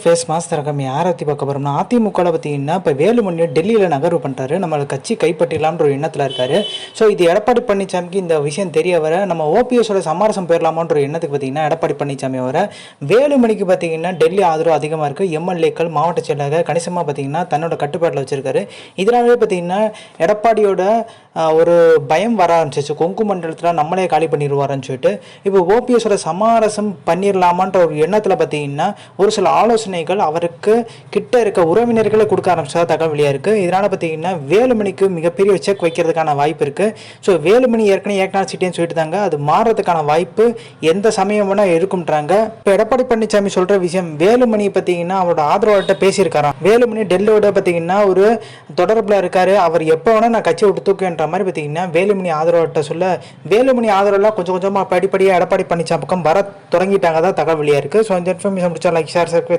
Face mass திறக்கம் யாரை பற்றி பார்க்க போகிறோம்னா அதிமுகவில் பார்த்தீங்கன்னா இப்போ வேலுமணி டெல்லியில் நகர்வு பண்ணுறாரு நம்மளை கட்சி கைப்பற்றிடலாம்ன்ற ஒரு எண்ணத்தில் இருக்காரு. ஸோ இது எடப்பாடி பழனிசாமிக்கு இந்த விஷயம் தெரிய வர நம்ம ஓபிஎஸோட சமரசம் போயிடலாமான்ற ஒரு எண்ணத்துக்கு பார்த்தீங்கன்னா எடப்பாடி பழனிசாமி வர வேலுமணிக்கு பார்த்தீங்கன்னா டெல்லி ஆதரவு அதிகமாக இருக்குது எம்எல்ஏக்கள் மாவட்ட செயலாளர் கணிசமாக பார்த்தீங்கன்னா தன்னோட கட்டுப்பாட்டில் வச்சிருக்காரு. இதனாலே பார்த்தீங்கன்னா எடப்பாடியோட ஒரு பயம் வர ஆரம்பிச்சிச்சு கொங்கு மண்டலத்தில் நம்மளே காலி பண்ணிடுவாருன்னு சொல்லிட்டு. இப்போ ஓபிஎஸோட சமரசம் பண்ணிடலாமான்ற ஒரு எண்ணத்தில் பார்த்தீங்கன்னா ஒரு சில ஆலோசனைகள் அவருக்கு கிட்ட இருக்க உறவினர்களை கொடுக்க ஆரம்பிச்சதா தகவல் வெளியாக இருக்குது இதனால் பார்த்தீங்கன்னா வேலுமணிக்கு மிகப்பெரிய செக் வைக்கிறதுக்கான வாய்ப்பு இருக்குது ஸோ வேலுமணி ஏற்கனவே ஏற்கனவே சிட்டின்னு சொல்லிட்டு தாங்க அது மாறுறதுக்கான வாய்ப்பு எந்த சமயம் வேணால் இருக்கும்ன்றாங்க. இப்போ எடப்பாடி பழனிசாமி சொல்கிற விஷயம் வேலுமணி பார்த்தீங்கன்னா அவரோட ஆதரவாளர்கிட்ட பேசியிருக்காராம். வேலுமணி டெல்லியோட பார்த்தீங்கன்னா ஒரு தொடர்பில் இருக்கார். அவர் எப்போ வேணால் நான் கட்சியை விட்டு தூக்குன்ற மாதிரி பார்த்தீங்கன்னா வேலுமணி ஆதரவாளர்கிட்ட சொல்ல வேலுமணி ஆதரவுலாம் கொஞ்சம் கொஞ்சமாக படிப்படியாக எடப்பாடி பழனிசாமி பக்கம் வர தொடங்கிட்டாங்க தான் தகவலியாக இருக்குது ஸோ இந்த இன்ஃபர்மேஷன் முடிச்சா லைக் ஷேர் சர்க்கு